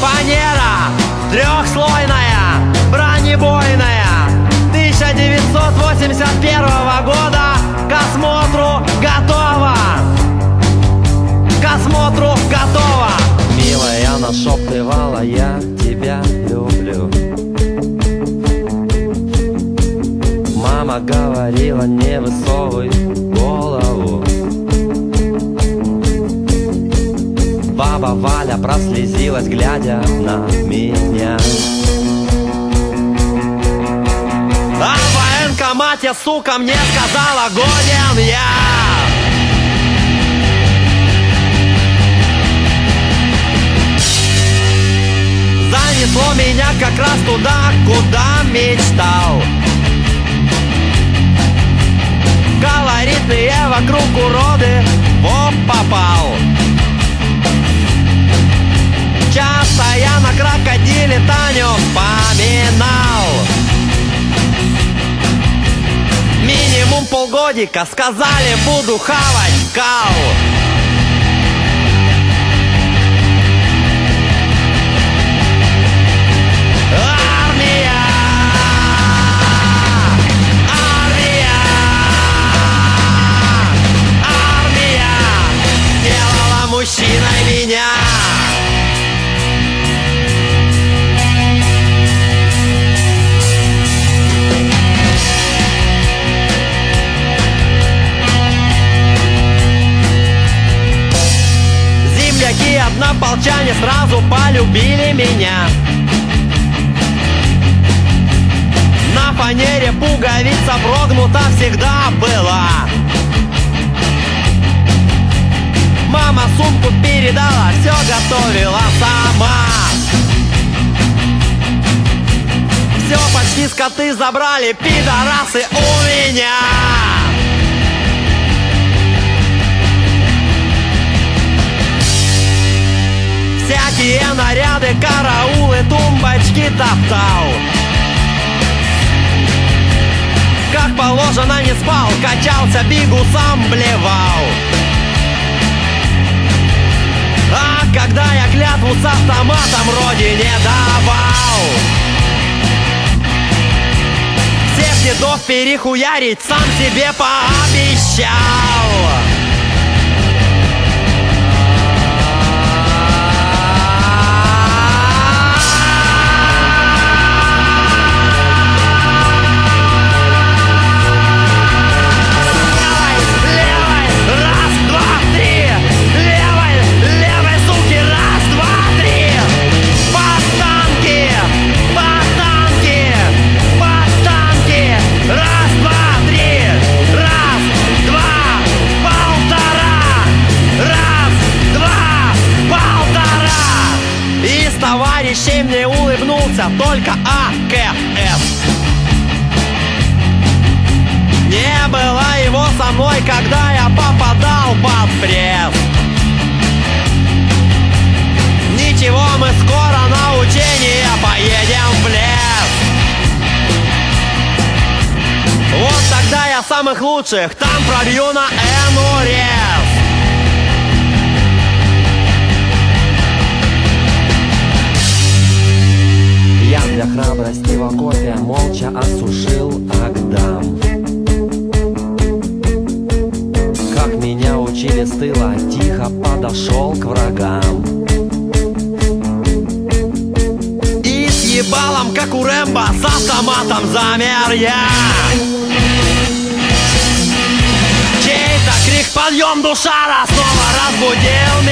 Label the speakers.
Speaker 1: фанера Трехслойная, бронебойная. 1981 года К осмотру готова. К осмотру готова.
Speaker 2: Милая нашептывала, я тебя люблю. Мама говорила, не высовывай Баба Валя прослезилась, глядя на меня.
Speaker 1: А в военкомате, сука, мне сказала годен я! Занесло меня как раз туда, куда мечтал. Колоритные Полгодика сказали буду хавать кал однополчане сразу полюбили меня. На фанере пуговица прогнута всегда была. Мама сумку передала, все готовила сама. Все почти скоты забрали, пидорасы у меня тумбочки топтал Как положено не спал, качался, бигусом блевал. А когда я клятву с автоматом родине давал. Всех дедов перехуярить сам себе пообещал только АКС не было его со мной, когда я попадал под пресс. Ничего, мы скоро на учение поедем в лес. Вот тогда я самых лучших там пробью на Энурез
Speaker 2: Храбрости в окопе молча осушил Агдам. Как меня учили с тыла, тихо подошел к врагам.
Speaker 1: И с ебалом, как у Рэмбо, с автоматом замер я. Чей-то крик подъем душа снова разбудил